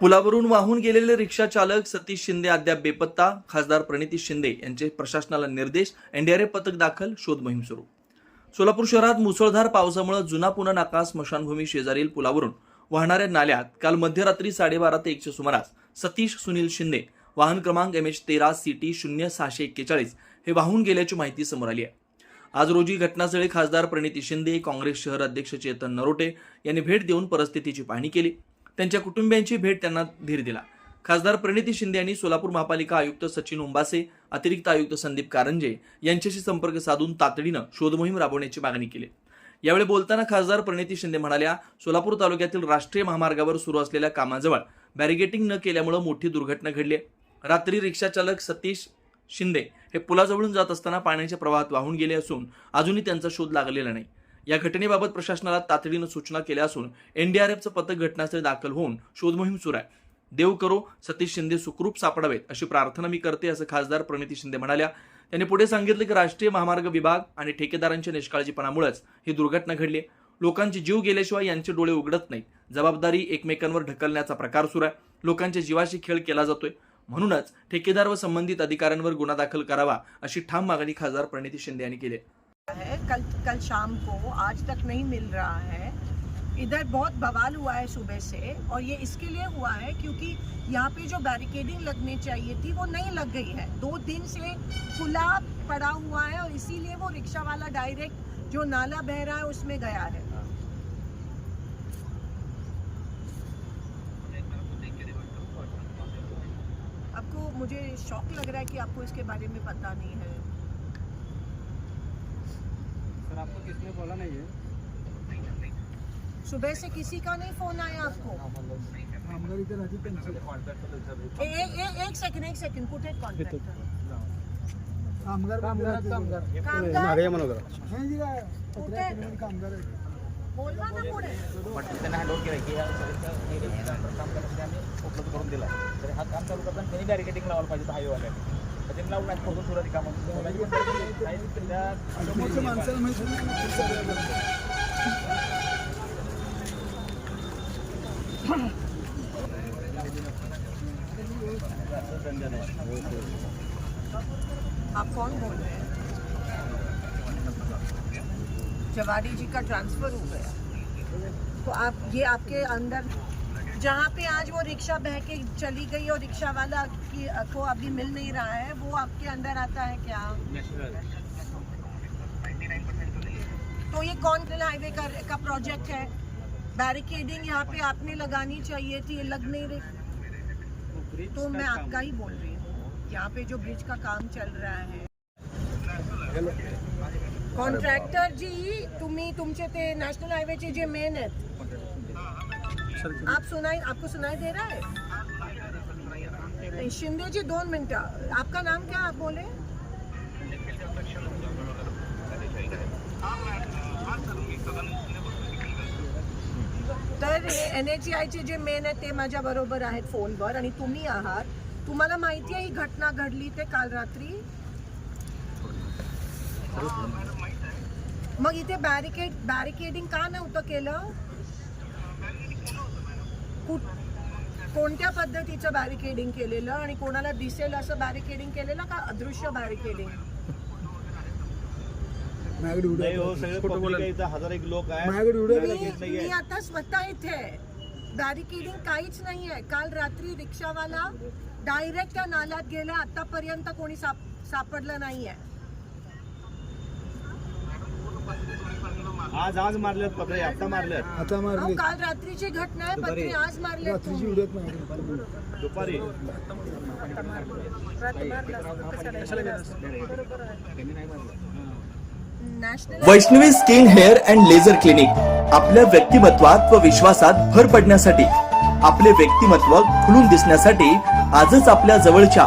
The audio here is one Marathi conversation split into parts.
पुलावरून वाहून गेलेले रिक्षा चालक सतीश शिंदे अद्याप बेपत्ता. खासदार प्रणिती शिंदे यांचे प्रशासनाला निर्देश. एनडीआरएफ पथक दाखल शोध मोहीम सुरू. सोलापूर शहरात मुसळधार पावसामुळे जुना पुणे नाका स्मशानभूमी शेजारील पुलावरून वाहणाऱ्या नाल्यात काल मध्यरात्री साडेबारा ते एकशे सुमारास सतीश सुनील शिंदे वाहन क्रमांक एम एच तेरा सी टी शून्य सहाशे एक्केचाळीस हे वाहून गेल्याची माहिती समोर आली आहे. आज रोजी घटनास्थळी खासदार प्रणिती शिंदे काँग्रेस शहर अध्यक्ष चेतन नरोटे यांनी भेट देऊन परिस्थितीची पाहणी केली. त्यांच्या कुटुंबियांची भेट त्यांना धीर दिला. खासदार प्रणिती शिंदे यांनी सोलापूर महापालिका आयुक्त सचिन उंबासे अतिरिक्त आयुक्त संदीप कारंजे यांच्याशी संपर्क साधून तातडीनं शोधमोहीम राबवण्याची मागणी केली. यावेळी बोलताना खासदार प्रणिती शिंदे म्हणाल्या सोलापूर तालुक्यातील राष्ट्रीय महामार्गावर सुरू असलेल्या कामाजवळ बॅरिगेटिंग न केल्यामुळे मोठी दुर्घटना घडली. रात्री रिक्षाचालक सतीश शिंदे हे पुलाजवळून जात असताना पाण्याच्या प्रवाहात वाहून गेले असून अजूनही त्यांचा शोध लागलेला नाही. या घटनेबाबत प्रशासनाला तातडीनं सूचना केल्या असून एनडीआरएफचं पथक घटनास्थळी दाखल होऊन शोध मोहीम सुरू आहे. देव करो सतीश शिंदे सुखरूप सापडावेत अशी प्रार्थना मी करते असं खासदार प्रणिती शिंदे म्हणाल्या. त्यांनी पुढे सांगितलं की राष्ट्रीय महामार्ग विभाग आणि ठेकेदारांच्या निष्काळजीपणामुळेच ही दुर्घटना घडली लोकांचे जीव गेल्याशिवाय यांचे डोळे उघडत नाहीत. जबाबदारी एकमेकांवर ढकलण्याचा प्रकार सुरू आहे. लोकांच्या जीवाशी खेळ केला जातोय. म्हणूनच ठेकेदार व संबंधित अधिकाऱ्यांवर गुन्हा दाखल करावा अशी ठाम मागणी खासदार प्रणिती शिंदे यांनी केली आहे. है। कल कल शाम को, आज तक नहीं मिल रहा है। इधर बहुत बवाल हुआ है सुबह से और ये इसके लिए हुआ है क्योंकि यहाँ पे जो बैरिकेडिंग लगनी चाहिए थी, वो नहीं लग गई है। दो दिन से खुला पड़ा हुआ है और इसीलिए वो रिक्शा वाला डायरेक्ट जो नाला बह रहा है, उसमें गया है। आपको मुझे शौक लग रहा है कि आपको इसके बारे में पता नहीं है। सर आपको किसने बोला नहीं है? सुबह से किसी का नहीं फ़ोन आया आपको? ए, ए, ए, एक सेकंड एक सेकंड कुठे कामगार कामगार कामगार। हे त्यांना हँडओव्हर केलं की काम करण्यासाठी आम्ही उपलब्ध करून दिला। तर हा काम चालू करताना त्यांनी बॅरिकेटिंग लावायला पाहिजे हायवेवाल्याने तर त्यांनी समोरच्या माणसाला माहिती. आप कौन बोल रहे हैं? जवारी जी का ट्रांसफ़र हो गया। तो आप ये आपके अंदर जहाँ पे आज वो रिक्शा बह के चली गई और रिक्शा वाला की को अभी मिल नहीं रहा है वो आपके अंदर आता है क्या? तो ये कौन हाईवे का, का प्रोजेक्ट है? बैरिकेडिंग यहाँ पे आपने लगानी चाहिए थी लग नहीं रही। तो मैं आपका ही बोल रही हूँ। यहाँ पे जो ब्रिज का काम चल रहा है। कॉन्ट्रॅक्टर जी तुम्ही तुमचे ते नॅशनल हायवेचे जे मेन आहेत आप सुनाई आपको सुनाई दे रहा है? शिंदे जी दोन मिनटं। आपका नाम क्या आप बोले? तर एन एच आयचे जे मेन आहेत ते माझ्या बरोबर आहेत फोनवर आणि तुम्ही आहात. तुम्हाला माहिती आहे ही घटना घडली ते काल रात्री? मग इथे बॅरिकेड बॅरिकेडिंग का नव्हतं केलं? कुठ कोणत्या पद्धतीचं बॅरिकेडिंग केलेलं आणि कोणाला दिसेल असं बॅरिकेडिंग केलेलं का अदृश्य बॅरिकेडिंग माझ्याकडे व्हिडिओ नाही हो हजार एक लोक. मी मी आता स्वतः इथे बॅरिकेडिंग काहीच नाही आहे. काल रात्री रिक्षावाला डायरेक्ट त्या नाल्यात गेला आतापर्यंत कोणी साप सापडलं नाहीये. आज आज मारलेत पत्रे आता मारलेत. आता मारली काल रात्रीची घटना आहे पत्री आज मारले रात्रीची आहेत माझ्याकडे. दुपारी. National Vaishnavi skin hair and laser clinic आपल्या व्यक्तिमत्वात व विश्वासात भर पडण्यासाठी आपले व्यक्तिमत्व खुलून दिसण्यासाठी आजच आपल्या जवळच्या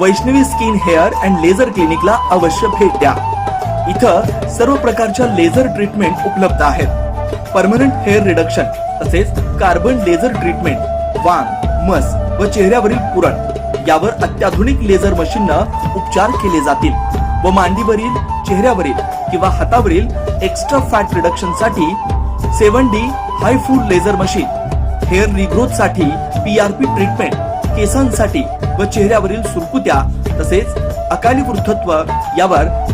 Vaishnavi skin hair and laser क्लिनिकला अवश्य भेट द्या. इथं सर्व प्रकारच्या लेझर ट्रीटमेंट उपलब्ध आहेत. परमनंट हेअर रिडक्शन तसेच कार्बन लेझर ट्रीटमेंट वांग मस व चेहऱ्यावरील पुरण यावर अत्याधुनिक लेझर मशीननं उपचार केले जातील व मांडीवरील चेहऱ्यावरील किंवा हातावरील एक्स्ट्रा फॅट रिडक्शनसाठी सेवन डी हाय फूड लेझर मशीन हेअर रिग्रोथसाठी पी ट्रीटमेंट केसांसाठी व चेहऱ्यावरील सुरकुत्या तसेच अकाली वृद्धत्व यावर